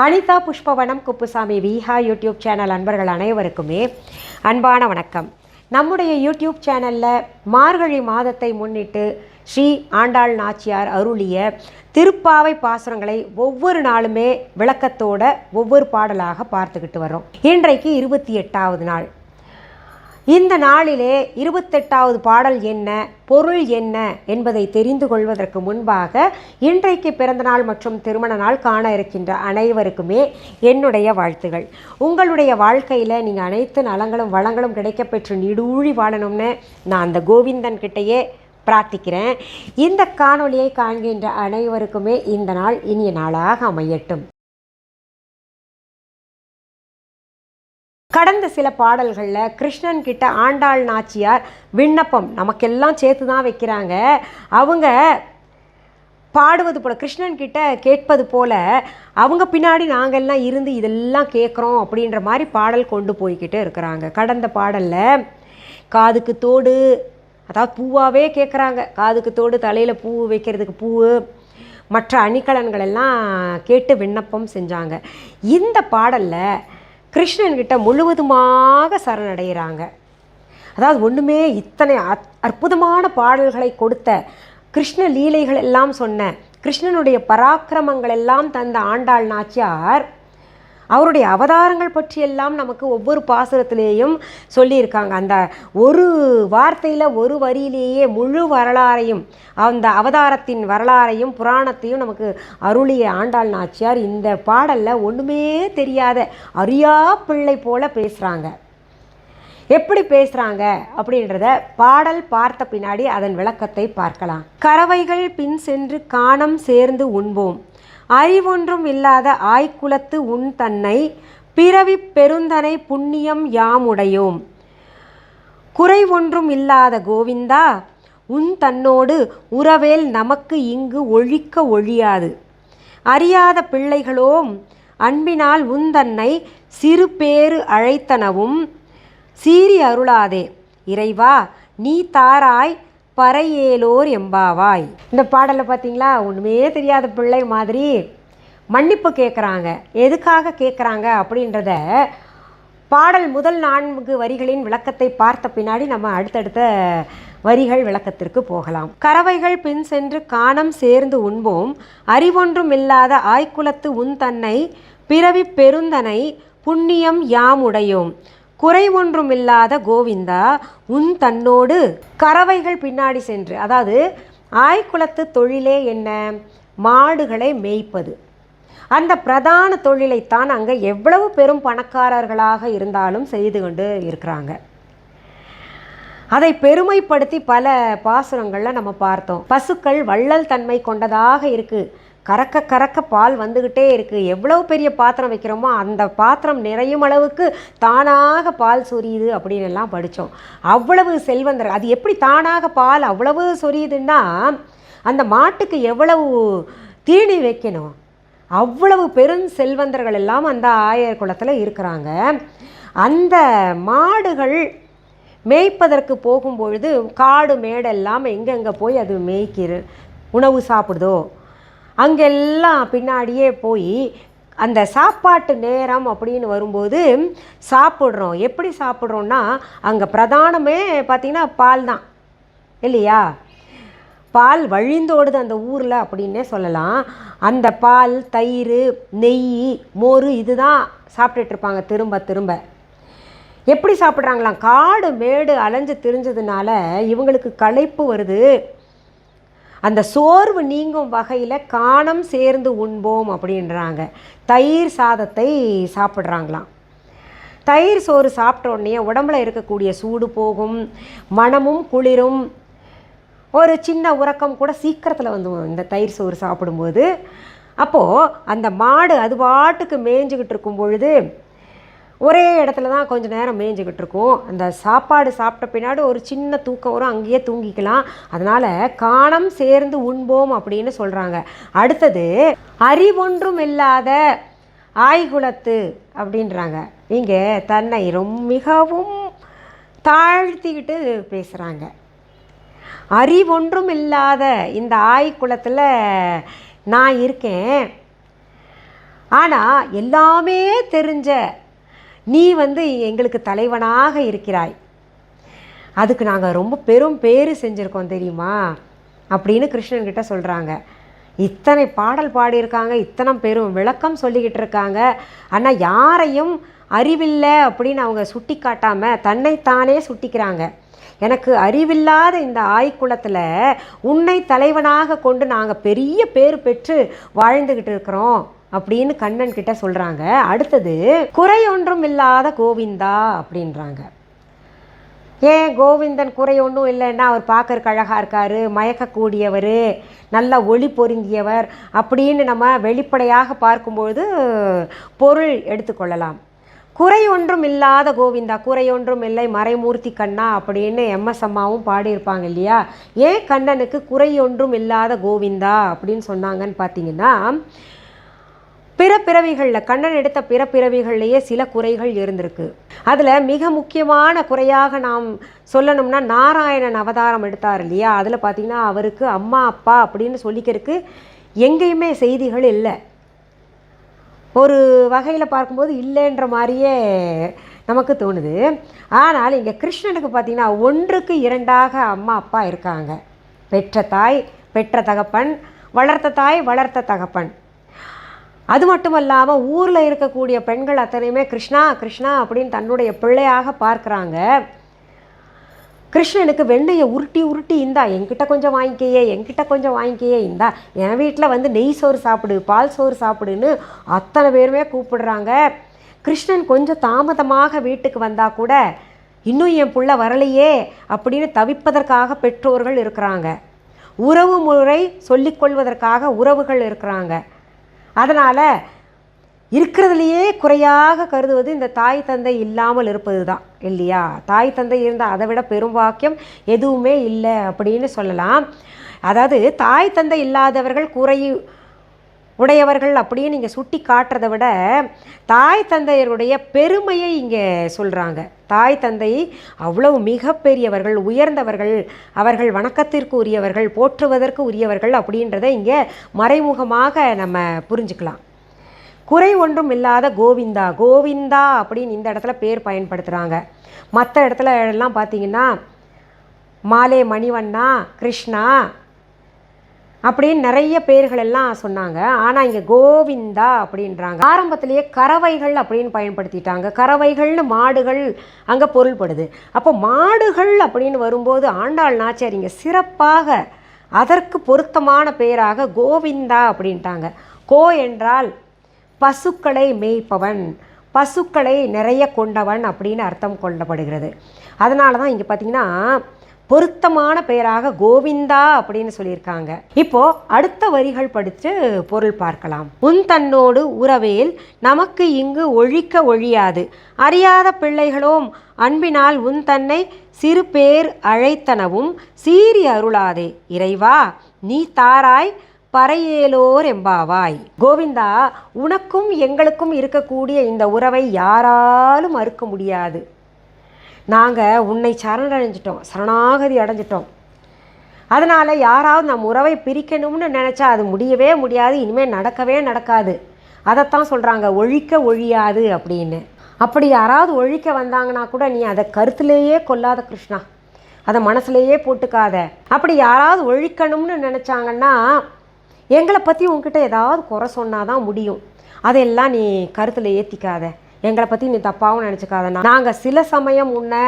Anitha Pushpavanam Kuppusamy Viha YouTube channel அன்பர்கள் அனைவருக்குமே அன்பான வணக்கம். நம்முடைய யூடியூப் சேனலில் மார்கழி மாதத்தை முன்னிட்டு ஸ்ரீ ஆண்டாள் நாச்சியார் அருளிய திருப்பாவை பாசுரங்களை ஒவ்வொரு நாளுமே விளக்கத்தோட ஒவ்வொரு பாடலாக பார்த்துக்கிட்டு வரோம் இன்றைக்கு இருபத்தி எட்டாவது நாள். இந்த நாளிலே இருபத்தெட்டாவது பாடல் என்ன பொருள் என்ன என்பதை தெரிந்து கொள்வதற்கு முன்பாக இன்றைக்கு பிறந்தநாள் மற்றும் திருமண நாள் காண இருக்கின்ற அனைவருக்குமே என்னுடைய வாழ்த்துகள். உங்களுடைய வாழ்க்கையில் நீங்கள் அனைத்து நலங்களும் வளங்களும் கிடைக்கப்பெற்று நீடூழி வாழணும்னு நான் அந்த கோவிந்தன் கிட்டேயே பிரார்த்திக்கிறேன். இந்த காணொளியை காண்கின்ற அனைவருக்குமே இந்த நாள் இனிய நாளாக அமையட்டும். கடந்த சில பாடல்களில் கிருஷ்ணன் கிட்ட ஆண்டாள் நாச்சியார் விண்ணப்பம் நமக்கெல்லாம் சேர்த்து தான் வைக்கிறாங்க. அவங்க பாடுவது போல் கிருஷ்ணன் கிட்ட கேட்பது போல் அவங்க பின்னாடி நாங்கள்லாம் இருந்து இதெல்லாம் கேட்குறோம் அப்படின்ற மாதிரி பாடல் கொண்டு போய்கிட்டு இருக்கிறாங்க. கடந்த பாடலில் காதுக்கு தோடு அதாவது பூவாகவே கேட்குறாங்க காதுக்கு தோடு தலையில் பூ வைக்கிறதுக்கு பூ மற்ற அணிகலன்கள் எல்லாம் கேட்டு விண்ணப்பம் செஞ்சாங்க. இந்த பாடலில் கிருஷ்ணன்கிட்ட முழுவதுமாக சரணடைகிறாங்க. அதாவது ஒன்றுமே இத்தனை அத் அற்புதமான பாடல்களை கொடுத்த கிருஷ்ண லீலைகள் எல்லாம் சொன்ன கிருஷ்ணனுடைய பராக்கிரமங்கள் எல்லாம் தந்த ஆண்டாள் நாச்சியார் அவருடைய அவதாரங்கள் பற்றியெல்லாம் நமக்கு ஒவ்வொரு பாசுரத்திலேயும் சொல்லியிருக்காங்க. அந்த ஒரு வார்த்தையில் ஒரு வரியிலேயே முழு வரலாறையும் அந்த அவதாரத்தின் வரலாறையும் புராணத்தையும் நமக்கு அருளிய ஆண்டாள் நாச்சியார் இந்த பாடலில் ஒன்றுமே தெரியாத அறியா பிள்ளை போல பேசுகிறாங்க எப்படி பேசுகிறாங்க அப்படின்றத பாடல் பார்த்த பின்னாடி அதன் விளக்கத்தை பார்க்கலாம். கறவைகள் பின் சென்று காணம் சேர்ந்து உண்போம். அறிவொன்றும் இல்லாத ஆய்குலத்து உன் தன்னை பிறவி பெருந்தனை புண்ணியம் யாமுடையோம் குறை ஒன்றும் இல்லாத கோவிந்தா உன் தன்னோடு உறவேல் நமக்கு இங்கு ஒழிக்க ஒழியாது. அறியாத பிள்ளைகளோம் அன்பினால் உன் தன்னை சிறு பேறு அழைத்தனவும் சீறி அருளாதே. இறைவா நீ தாராய் பறையேலோர் எம்பாவாய். இந்த பாடலை பார்த்தீங்களா ஒன்றுமே தெரியாத பிள்ளை மாதிரி மன்னிப்பு கேட்குறாங்க எதுக்காக கேட்குறாங்க அப்படின்றத பாடல் முதல் நான்கு வரிகளின் விளக்கத்தை பார்த்த பின்னாடி நம்ம அடுத்தடுத்த வரிகள் விளக்கத்திற்கு போகலாம். கறவைகள் பின் சென்று காணம் சேர்ந்து உண்போம். அறிவொன்றும் இல்லாத ஆய்குலத்து உன் தன்னை பிறவி பெருந்தனை புண்ணியம் யாமுடையோம். குறை ஒன்றும் இல்லாத கோவிந்தா உன் தன்னோடு கறவைகள் பின்னாடி சென்று அதாவது ஆய்குளத்து தொழிலே என்ன? மாடுகளை மேய்ப்பது. அந்த பிரதான தொழிலைத்தான் அங்கே எவ்வளவு பெரும் பணக்காரர்களாக இருந்தாலும் செய்து கொண்டு இருக்கிறாங்க. அதை பெருமைப்படுத்தி பல பாசுரங்களில் நம்ம பார்த்தோம். பசுக்கள் வள்ளல் தன்மை கொண்டதாக இருக்குது கறக்க கறக்க பால் வந்துக்கிட்டே இருக்குது எவ்வளவு பெரிய பாத்திரம் வைக்கிறோமோ அந்த பாத்திரம் நிறையும் அளவுக்கு தானாக பால் சொரியுது அப்படின்னு எல்லாம் படித்தோம் அவ்வளவு செல்வந்தர் அது எப்படி தானாக பால் அவ்வளவு சொரியுதுன்னா அந்த மாட்டுக்கு எவ்வளவு தீனி வைக்கணும் அவ்வளவு பெரும் செல்வந்தர்கள் எல்லாம் அந்த ஆயர் குளத்தில் இருக்கிறாங்க. அந்த மாடுகள் மேய்ப்பதற்கு போகும்பொழுது காடு மேடெல்லாம் எங்கெங்கே போய் அது மேய்க்கிற உணவு சாப்பிடுதோ அங்கெல்லாம் பின்னாடியே போய் அந்த சாப்பாட்டு நேரம் அப்படின்னு வரும்போது சாப்பிட்றோம். எப்படி சாப்பிட்றோன்னா அங்கே பிரதானமே பார்த்திங்கன்னா பால் தான். இல்லையா? பால் வழிந்தோடுது அந்த ஊரில் அப்படின்னே சொல்லலாம். அந்த பால் தயிர் நெய் மோர் இதுதான் சாப்பிட்டுட்டு இருப்பாங்க திரும்ப திரும்ப. எப்படி சாப்பிட்றாங்களாம்? காடு மேடு அலைஞ்சு திரிஞ்சதுனால இவங்களுக்கு களைப்பு வருது. அந்த சோர்வு நீங்கும் வகையில் காணம் சேர்ந்து உண்போம் அப்படின்றாங்க. தயிர் சாதத்தை சாப்பிட்றாங்களாம். தயிர் சோறு சாப்பிட்டோடனே உடம்புல இருக்கக்கூடிய சூடு போகும் மனமும் குளிரும். ஒரு சின்ன உறக்கம் கூட சீக்கிரத்தில் வந்து இந்த தயிர் சோறு சாப்பிடும்போது. அப்போது அந்த மாடு அது பாட்டுக்கு மேய்ஞ்சிக்கிட்டு இருக்கும் பொழுது ஒரே இடத்துல தான் கொஞ்சம் நேரம் மேய்ஞ்சிக்கிட்டு இருக்கும் அந்த சாப்பாடு சாப்பிட்ட பின்னாடி ஒரு சின்ன தூக்கம் வரும். அங்கேயே தூங்கிக்கலாம். அதனால் காணம் சேர்ந்து உண்போம் அப்படின்னு சொல்கிறாங்க அடுத்தது அறிவொன்றும் இல்லாத ஆய்குலத்து அப்படின்றாங்க. இங்கே தன்னை ரொம்ப மிகவும் தாழ்த்திக்கிட்டு பேசுகிறாங்க அறிவொன்றும் இல்லாத இந்த ஆய்குலத்தில் நான் இருக்கேன். ஆனால் எல்லாமே தெரிஞ்ச நீ வந்து எங்களுக்கு தலைவனாக இருக்கிறாய். அதுக்கு நாங்கள் ரொம்ப பெரும் பேர் செஞ்சுருக்கோம் தெரியுமா? அப்படின்னு கிருஷ்ணன்கிட்ட சொல்கிறாங்க இத்தனை பாடல் பாடியிருக்காங்க இத்தனை பெரும் விளக்கம் சொல்லிக்கிட்டு இருக்காங்க. ஆனால் யாரையும் அறிவில்லை அப்படின்னு அவங்க சுட்டி காட்டாமல் தன்னைத்தானே சுட்டிக்கிறாங்க. எனக்கு அறிவில்லாத இந்த ஆய்க்குளத்தில் உன்னை தலைவனாக கொண்டு நாங்கள் பெரிய பேர் பெற்று வாழ்ந்துக்கிட்டு இருக்கிறோம். அப்படின்னு கண்ணன் கிட்ட சொல்கிறாங்க அடுத்தது குறை ஒன்றும் இல்லாத கோவிந்தா அப்படின்றாங்க. ஏன் கோவிந்தன் குறை ஒன்றும் இல்லைன்னா அவர் பார்க்கறக்கு அழகாக இருக்கார் மயக்கக்கூடியவர் நல்ல ஒளி பொருந்தியவர் அப்படின்னு நம்ம வெளிப்படையாக பார்க்கும்பொழுது பொருள் எடுத்துக்கொள்ளலாம் குறை ஒன்றும் இல்லாத கோவிந்தா குறை ஒன்றும் இல்லை மறைமூர்த்தி கண்ணா அப்படின்னு எம்எஸ் அம்மாவும் பாடியிருப்பாங்க இல்லையா? ஏன் கண்ணனுக்கு குறை ஒன்றும் இல்லாத கோவிந்தா அப்படின்னு சொன்னாங்கன்னு பார்த்தீங்கன்னா பிற பிறவிகளில் கண்ணன் எடுத்த பிற பிறவிகள்லேயே சில குறைகள் இருந்திருக்கு. அதில் மிக முக்கியமான குறையாக நாம் சொல்லணும்னா நாராயணன் அவதாரம் எடுத்தார் இல்லையா? அதில் பார்த்தீங்கன்னா அவருக்கு அம்மா அப்பா அப்படின்னு சொல்லிக்கிறதுக்கு எங்கேயுமே செய்திகள் இல்லை. ஒரு வகையில் பார்க்கும்போது இல்லைன்ற மாதிரியே நமக்கு தோணுது. ஆனால் இங்கே கிருஷ்ணனுக்கு பார்த்தீங்கன்னா ஒன்றுக்கு இரண்டாக அம்மா அப்பா இருக்காங்க. பெற்ற தாய் பெற்ற தகப்பன் வளர்த்த தாய் வளர்த்த தகப்பன். அது மட்டும் இல்லாமல் ஊரில் இருக்கக்கூடிய பெண்கள் அத்தனையுமே கிருஷ்ணா கிருஷ்ணா அப்படின்னு தன்னுடைய பிள்ளையாக பார்க்குறாங்க. கிருஷ்ணனுக்கு வெண்ணெயை உருட்டி உருட்டி இந்தா என்கிட்ட கொஞ்சம் வாங்கிக்கையே என்கிட்ட கொஞ்சம் வாங்கிக்கையே இந்தா என் வீட்டில் வந்து நெய் சோறு சாப்பிடு பால் சோறு சாப்பிடுன்னு அத்தனை பேருமே கூப்பிடுறாங்க. கிருஷ்ணன் கொஞ்சம் தாமதமாக வீட்டுக்கு வந்தால் கூட இன்னும் என் புள்ள வரலையே அப்படின்னு தவிப்பதற்காக பெற்றோர்கள் இருக்கிறாங்க. உறவு முறை சொல்லிக்கொள்வதற்காக உறவுகள் இருக்கிறாங்க. அதனால் இருக்கிறதுலையே குறையாக கருதுவது இந்த தாய் தந்தை இல்லாமல் இருப்பது தான் இல்லையா? தாய் தந்தை இருந்தால் அதை விட பெரும் வாக்கியம் எதுவுமே இல்லை அப்படின்னு சொல்லலாம். அதாவது தாய் தந்தை இல்லாதவர்கள் குறை உடையவர்கள் அப்படின்னு இங்கே சுட்டி காட்டுறதை விட தாய் தந்தையருடைய பெருமையை இங்கே சொல்கிறாங்க தாய் தந்தை அவ்வளவு மிகப்பெரியவர்கள் உயர்ந்தவர்கள் அவர்கள் வணக்கத்திற்கு உரியவர்கள் போற்றுவதற்கு உரியவர்கள் அப்படின்றத இங்கே மறைமுகமாக நம்ம புரிஞ்சுக்கலாம். குறை ஒன்றும் இல்லாத கோவிந்தா கோவிந்தா அப்படின்னு இந்த இடத்துல பேர் பயன்படுத்துகிறாங்க மற்ற இடத்துல எல்லாம் பார்த்தீங்கன்னா மாலே மணிவண்ணா கிருஷ்ணா அப்படின்னு நிறைய பேர்கள் எல்லாம் சொன்னாங்க. ஆனால் இங்கே கோவிந்தா அப்படின்றாங்க. ஆரம்பத்திலேயே கறவைகள் அப்படின்னு பயன்படுத்திட்டாங்க. கறவைகள்னு மாடுகள் அங்கே பொருள்படுது. அப்போ மாடுகள் அப்படின்னு வரும்போது ஆண்டாள் நாச்சியார் இங்கே சிறப்பாக அதற்கு பொருத்தமான பெயராக கோவிந்தா அப்படின்ட்டாங்க. கோ என்றால் பசுக்களை மேய்ப்பவன் பசுக்களை நிறைய கொண்டவன் அப்படின்னு அர்த்தம் கொள்ளப்படுகிறது. அதனால தான் இங்கே பார்த்தீங்கன்னா பொருத்தமான பெயராக கோவிந்தா அப்படின்னு சொல்லியிருக்காங்க. இப்போ அடுத்த வரிகள் படித்து பொருள் பார்க்கலாம். உன் தன்னோடு உறவேல் நமக்கு இங்கு ஒழிக்க ஒழியாது. அறியாத பிள்ளைகளோம் அன்பினால் உன் தன்னை சிறு பேர் அழைத்தனவும் சீறி அருளாதே. இறைவா நீ தாராய் பறையேலோர் எம்பாவாய். கோவிந்தா உனக்கும் எங்களுக்கும் இருக்கக்கூடிய இந்த உறவை யாராலும் மறுக்க முடியாது. நாங்கள் உன்னை சரணடைஞ்சிட்டோம் சரணாகதி அடைஞ்சிட்டோம். அதனால் யாராவது நம் உறவை பிரிக்கணும்னு நினச்சா அது முடியவே முடியாது இனிமேல் நடக்கவே நடக்காது. அதைத்தான் சொல்கிறாங்க ஒழிக்க ஒழியாது அப்படின்னு. அப்படி யாராவது ஒழிக்க வந்தாங்கன்னா கூட நீ அதை கருத்துலேயே கொல்லாத கிருஷ்ணா. அதை மனசுலேயே போட்டுக்காத. அப்படி யாராவது ஒழிக்கணும்னு நினச்சாங்கன்னா எங்களை பற்றி உங்ககிட்ட ஏதாவது குறை சொன்னால் தான் முடியும். அதையெல்லாம் நீ கருத்தில் ஏற்றிக்காத எங்களை பற்றி நீ தப்பாகவும் நினச்சிக்காதண்ணா நாங்கள் சில சமயம் உன்னை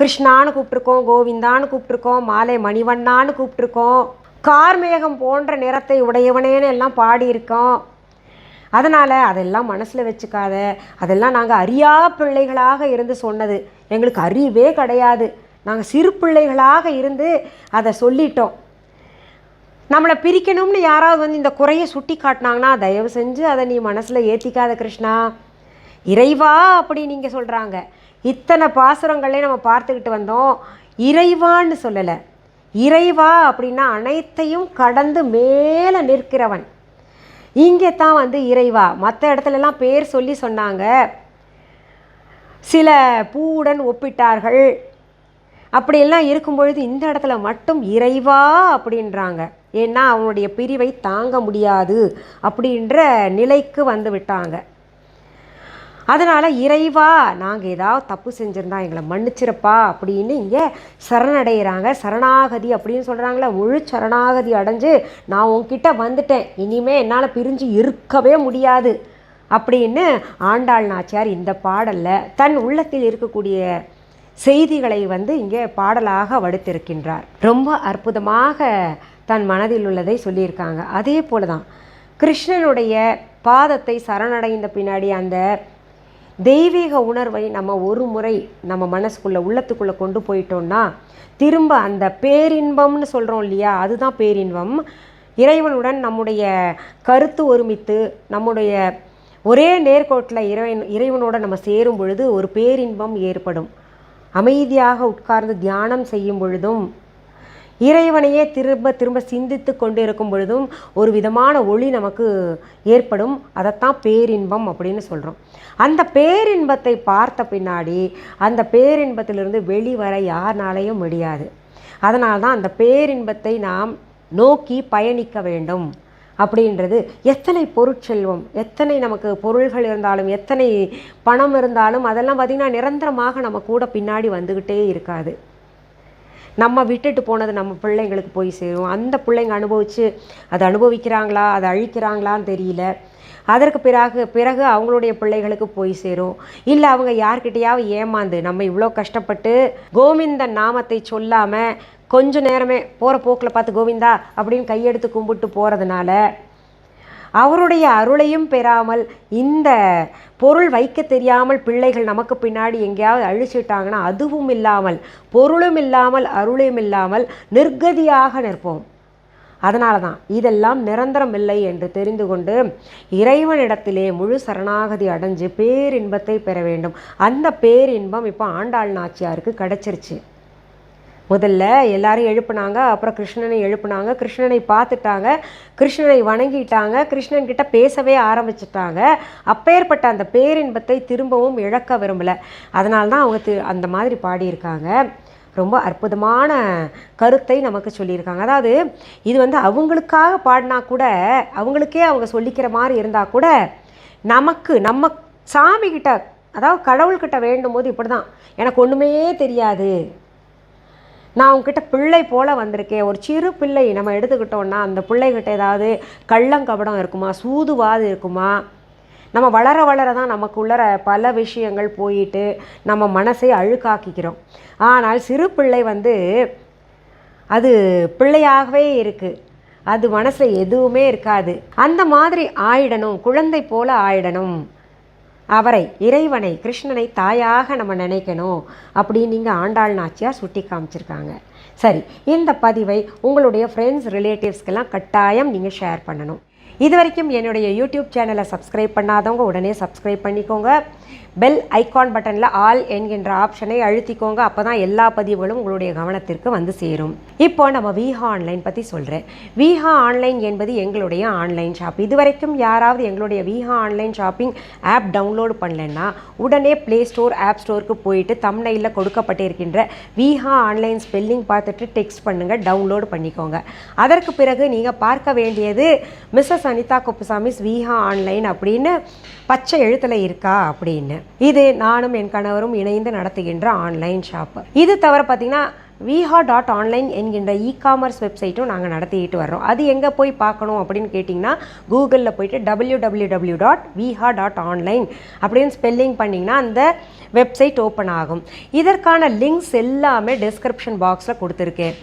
கிருஷ்ணான்னு கூப்பிட்ருக்கோம் கோவிந்தான்னு கூப்பிட்ருக்கோம் மாலை மணிவண்ணான்னு கூப்பிட்ருக்கோம் கார்மேகம் போன்ற நிறத்தை உடையவனேன்னு எல்லாம் பாடியிருக்கோம். அதனால் அதெல்லாம் மனசில் வச்சுக்காத. அதெல்லாம் நாங்கள் அறியா பிள்ளைகளாக இருந்து சொன்னது. எங்களுக்கு அறிவே கிடையாது. நாங்கள் சிறு பிள்ளைகளாக இருந்து அதை சொல்லிட்டோம். நம்மளை பிரிக்கணும்னு யாராவது வந்து இந்த குறையை சுட்டி காட்டினாங்கன்னா தயவு செஞ்சு அதை நீ மனசில் ஏற்றிக்காத கிருஷ்ணா. இறைவா அப்படி நீங்கள் சொல்கிறாங்க இத்தனை பாசுரங்களே நம்ம பார்த்துக்கிட்டு வந்தோம். இறைவான்னு சொல்லலை. இறைவா அப்படின்னா அனைத்தையும் கடந்து மேலே நிற்கிறவன். இங்கே தான் வந்து இறைவா. மற்ற இடத்துலலாம் பேர் சொல்லி சொன்னாங்க. சில பூவுடன் ஒப்பிட்டார்கள். அப்படியெல்லாம் இருக்கும் பொழுது இந்த இடத்துல மட்டும் இறைவா அப்படின்றாங்க. ஏன்னா அவனுடைய பிரிவை தாங்க முடியாது அப்படின்ற நிலைக்கு வந்து விட்டாங்க. அதனால் இறைவா நாங்கள் ஏதாவது தப்பு செஞ்சுருந்தா எங்களை மன்னிச்சிருப்பா அப்படின்னு இங்கே சரணடைகிறாங்க சரணாகதி அப்படின்னு சொல்கிறாங்களே முழு சரணாகதி அடைஞ்சு நான் உங்ககிட்ட வந்துட்டேன். இனிமே என்னால் பிரிஞ்சு இருக்கவே முடியாது அப்படின்னு ஆண்டாள் நாச்சியார் இந்த பாடலில் தன் உள்ளத்தில் இருக்கக்கூடிய செய்திகளை வந்து இங்கே பாடலாக வடுத்திருக்கின்றார். ரொம்ப அற்புதமாக தன் மனதில் உள்ளதை சொல்லியிருக்காங்க. அதே போல தான் கிருஷ்ணனுடைய பாதத்தை சரணடைந்த பின்னாடி அந்த தெய்வீக உணர்வை நம்ம ஒரு முறை நம்ம மனசுக்குள்ளே உள்ளத்துக்குள்ளே கொண்டு போயிட்டோம்னா திரும்ப அந்த பேரின்பம்னு சொல்கிறோம் இல்லையா? அதுதான் பேரின்பம். இறைவனுடன் நம்முடைய கருத்து ஒருமித்து நம்முடைய ஒரே நேர்கோட்டில் இறைவன் இறைவனோட நம்ம சேரும் பொழுது ஒரு பேரின்பம் ஏற்படும். அமைதியாக உட்கார்ந்து தியானம் செய்யும் பொழுதும் இறைவனையே திரும்ப திரும்ப சிந்தித்து கொண்டு இருக்கும் பொழுதும் ஒரு விதமான ஒளி நமக்கு ஏற்படும். அதைத்தான் பேரின்பம் அப்படின்னு சொல்கிறோம் அந்த பேரின்பத்தை பார்த்த பின்னாடி அந்த பேரின்பத்திலிருந்து வெளிவர யாருனாலையும் முடியாது. அதனால தான் அந்த பேரின்பத்தை நாம் நோக்கி பயணிக்க வேண்டும் அப்படின்றது. எத்தனை பொருட்செல்வம் எத்தனை நமக்கு பொருள்கள் இருந்தாலும் எத்தனை பணம் இருந்தாலும் அதெல்லாம் பார்த்திங்கன்னா நிரந்தரமாக நம்ம கூட பின்னாடி வந்துக்கிட்டே இருக்காது. நம்ம விட்டுட்டு போனது நம்ம பிள்ளைங்களுக்கு போய் சேரும். அந்த பிள்ளைங்க அனுபவித்து அதை அனுபவிக்கிறாங்களா? அதை அழிக்கிறாங்களான்னு தெரியல. அதற்கு பிறகு பிறகு அவங்களுடைய பிள்ளைகளுக்கு போய் சேரும். இல்லை அவங்க யார்கிட்டயாவது ஏமாந்து நம்ம இவ்வளோ கஷ்டப்பட்டு கோவிந்தன் நாமத்தை சொல்லாமல் கொஞ்ச நேரமே போகிற போக்கில் பார்த்து கோவிந்தா அப்படின்னு கையெடுத்து கும்பிட்டு போகிறதுனால அவருடைய அருளையும் பெறாமல் இந்த பொருள் வைக்க தெரியாமல் பிள்ளைகள் நமக்கு பின்னாடி எங்கேயாவது அழிச்சிட்டாங்கன்னா அதுவும் இல்லாமல் பொருளும் இல்லாமல் அருளும் இல்லாமல் நிர்கதியாக நிற்போம். அதனால தான் இதெல்லாம் நிரந்தரம் இல்லை என்று தெரிந்து கொண்டு இறைவனிடத்திலே முழு சரணாகதி அடைஞ்சு பேரின்பத்தை பெற வேண்டும். அந்த பேரின்பம் இப்போ ஆண்டாள் நாச்சியாருக்கு கிடச்சிருச்சு. முதல்ல எல்லாரும் எழுப்புனாங்க அப்புறம் கிருஷ்ணனை எழுப்புனாங்க கிருஷ்ணனை பார்த்துட்டாங்க கிருஷ்ணனை வணங்கிட்டாங்க கிருஷ்ணன் கிட்ட பேசவே ஆரம்பிச்சிட்டாங்க. அப்பேற்பட்ட அந்த பேரின்பத்தை திரும்பவும் இழக்க விரும்பலை. அதனால தான் அவங்க தி அந்த மாதிரி பாடியிருக்காங்க. ரொம்ப அற்புதமான கருத்தை நமக்கு சொல்லியிருக்காங்க. அதாவது இது வந்து அவங்களுக்காக பாடினா கூட அவங்களுக்கே அவங்க சொல்லிக்கிற மாதிரி இருந்தால் கூட நமக்கு நம்ம சாமிக்கிட்ட அதாவது கடவுள்கிட்ட வேண்டும் போது இப்படி தான் எனக்கு ஒன்றுமே தெரியாது. நான் உங்ககிட்ட பிள்ளை போல் வந்திருக்கேன் ஒரு சிறு பிள்ளை நம்ம எடுத்துக்கிட்டோன்னா அந்த பிள்ளைகிட்ட ஏதாவது கள்ளங்கபடம் இருக்குமா? சூதுவாது இருக்குமா? நம்ம வளர வளர தான் நமக்குள்ளற பல விஷயங்கள் போயிட்டு நம்ம மனசை அழுக்காக்கிக்கிறோம். ஆனால் சிறு பிள்ளை வந்து அது பிள்ளையாகவே இருக்குது அது மனசில் எதுவுமே இருக்காது. அந்த மாதிரி ஆயிடணும். குழந்தை போல ஆயிடணும். அவரை இறைவனை கிருஷ்ணனை தாயாக நம்ம நினைக்கணும் அப்படின்னு நீங்கள் ஆண்டாள் நாச்சியார் சுட்டி காமிச்சிருக்காங்க. சரி இந்த பதிவை உங்களுடைய ஃப்ரெண்ட்ஸ் ரிலேட்டிவ்ஸ்க்கெல்லாம் கட்டாயம் நீங்கள் ஷேர் பண்ணணும். இது வரைக்கும் என்னுடைய யூடியூப் சேனலை சப்ஸ்கிரைப் பண்ணாதவங்க உடனே சப்ஸ்கிரைப் பண்ணிக்கோங்க. பெல் ஐகான் பட்டனில் ஆல் என்கின்ற ஆப்ஷனை அழுத்திக்கோங்க. அப்போ தான் எல்லா பதிவுகளும் உங்களுடைய கவனத்திற்கு வந்து சேரும். இப்போ நம்ம விஹா ஆன்லைன் பற்றி சொல்கிறேன் விஹா ஆன்லைன் என்பது எங்களுடைய ஆன்லைன் ஷாப் இது வரைக்கும் யாராவது எங்களுடைய Viha online shopping app download பண்ணலன்னா உடனே ப்ளே ஸ்டோர் ஆப் ஸ்டோருக்கு போயிட்டு தம்னையில் கொடுக்கப்பட்டிருக்கின்ற விஹா ஆன்லைன் ஸ்பெல்லிங் பார்த்துட்டு டெக்ஸ்ட் பண்ணுங்கள் டவுன்லோட் பண்ணிக்கோங்க. அதற்கு பிறகு நீங்கள் பார்க்க வேண்டியது மிஸ்ஸஸ் அனிதா குப்புசாமிஸ் விஹா ஆன்லைன் அப்படின்னு பச்சை எழுத்தில் இருக்கா அப்படின்னு. இது நானும் என் கணவரும் இணைந்து நடத்துகின்ற ஆன்லைன் ஷாப்பு. இது தவிர பார்த்தீங்கன்னா விஹா டாட் ஆன்லைன் என்கின்ற இ காமர்ஸ் வெப்சைட்டும் நாங்கள் நடத்திக்கிட்டு வர்றோம். அது எங்கே போய் பார்க்கணும் அப்படின்னு கேட்டிங்கன்னா கூகுளில் போயிட்டு W W W dot Viha dot online அப்படின்னு ஸ்பெல்லிங் பண்ணிங்கன்னா அந்த வெப்சைட் ஓப்பன் ஆகும். இதற்கான லிங்க்ஸ் எல்லாமே டிஸ்கிரிப்ஷன் பாக்ஸில் கொடுத்துருக்கேன்.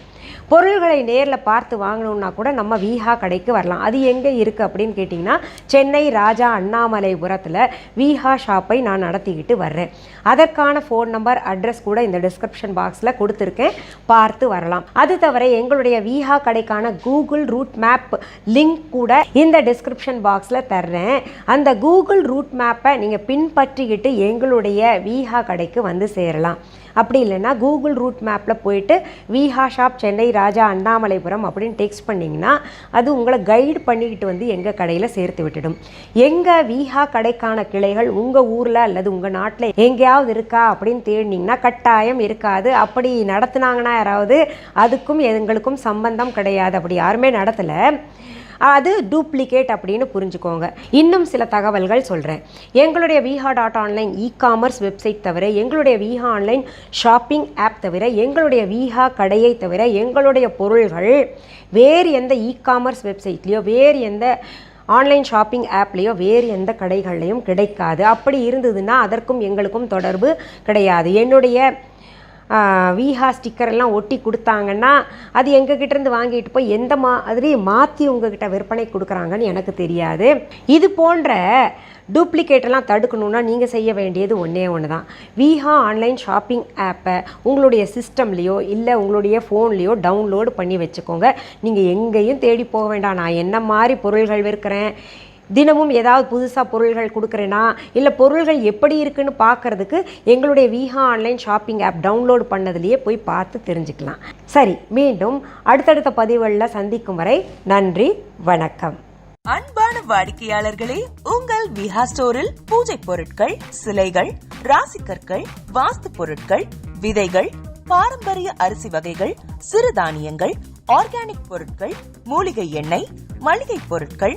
பொருள்களை நேரில் பார்த்து வாங்கணுன்னா கூட நம்ம வீஹா கடைக்கு வரலாம். அது எங்கே இருக்குது அப்படின்னு கேட்டிங்கன்னா சென்னை ராஜா அண்ணாமலைபுரத்தில் வீஹா ஷாப்பை நான் நடத்திக்கிட்டு வர்றேன். அதற்கான ஃபோன் நம்பர் அட்ரஸ் கூட இந்த டிஸ்கிரிப்ஷன் பாக்ஸில் கொடுத்துருக்கேன். பார்த்து வரலாம். அது தவிர எங்களுடைய வீஹா கடைக்கான கூகுள் ரூட் மேப் லிங்க் கூட இந்த டிஸ்கிரிப்ஷன் பாக்ஸில் தர்றேன். அந்த கூகுள் ரூட் மேப்பை நீங்கள் பின்பற்றிக்கிட்டு எங்களுடைய வீஹா கடைக்கு வந்து சேரலாம். அப்படி இல்லைன்னா கூகுள் ரூட் மேப்பில் போயிட்டு விஹா ஷாப் சென்னை ராஜா அண்ணாமலைபுரம் அப்படின்னு டெக்ஸ்ட் பண்ணிங்கன்னா அது உங்களை கைடு பண்ணிக்கிட்டு வந்து எங்கள் கடையில் சேர்த்து விட்டுடும். எங்கள் விஹா கடைக்கான கிளைகள் உங்கள் ஊரில் அல்லது உங்கள் நாட்டில் எங்கேயாவது இருக்கா அப்படின்னு தேடினீங்கன்னா கட்டாயம் இருக்காது. அப்படி நடத்துனாங்கன்னா யாராவது அதுக்கும் எங்களுக்கும் சம்பந்தம் கிடையாது. அப்படி யாருமே நடத்தலை. அது டூப்ளிகேட் அப்படின்னு புரிஞ்சுக்கோங்க. இன்னும் சில தகவல்கள் சொல்கிறேன் எங்களுடைய Viha dot online e commerce website தவிர எங்களுடைய விஹா ஆன்லைன் ஷாப்பிங் ஆப் தவிர எங்களுடைய விஹா கடையை தவிர எங்களுடைய பொருள்கள் வேறு எந்த இ காமர்ஸ் வெப்சைட்லேயோ வேறு எந்த ஆன்லைன் ஷாப்பிங் ஆப்லேயோ வேறு எந்த கடைகள்லையும் கிடைக்காது. அப்படி இருந்ததுன்னா அதற்கும் எங்களுக்கும் தொடர்பு கிடையாது. என்னுடைய விஹா ஸ்டிக்கர் எல்லாம் ஒட்டி கொடுத்தாங்கன்னா அது எங்ககிட்டேருந்து வாங்கிட்டு போய் எந்த மாதிரி மாற்றி உங்ககிட்ட விற்பனை கொடுக்குறாங்கன்னு எனக்கு தெரியாது. இது போன்ற டூப்ளிகேட் எல்லாம் தடுக்கணும்னா நீங்கள் செய்ய வேண்டியது ஒன்றே ஒன்று தான் விஹா ஆன்லைன் ஷாப்பிங் ஆப்பை உங்களுடைய சிஸ்டம்லேயோ இல்லை உங்களுடைய ஃபோன்லேயோ டவுன்லோடு பண்ணி வச்சுக்கோங்க. நீங்கள் எங்கேயும் தேடி போக வேண்டாம். நான் என்ன மாதிரி பொருள்கள் விற்கிறேன்? தினமும் ஏதாவது புதுசாக பொருள்கள் கொடுக்குறேனா? இல்லை பொருள்கள் எப்படி இருக்குன்னு பார்க்கறதுக்கு எங்களுடைய Viha online shopping app download பண்ணதுலேயே போய் பார்த்து தெரிஞ்சுக்கலாம். சரி மீண்டும் அடுத்தடுத்த பதிவுகளில் சந்திக்கும் வரை நன்றி வணக்கம். அன்பான வாடிக்கையாளர்களே உங்கள் விஹா ஸ்டோரில் பூஜை பொருட்கள் சிலைகள் ராசிக்கற்கள் வாஸ்து பொருட்கள் விதைகள் பாரம்பரிய அரிசி வகைகள் சிறுதானியங்கள் ஆர்கானிக் பொருட்கள் மூலிகை எண்ணெய் மளிகை பொருட்கள்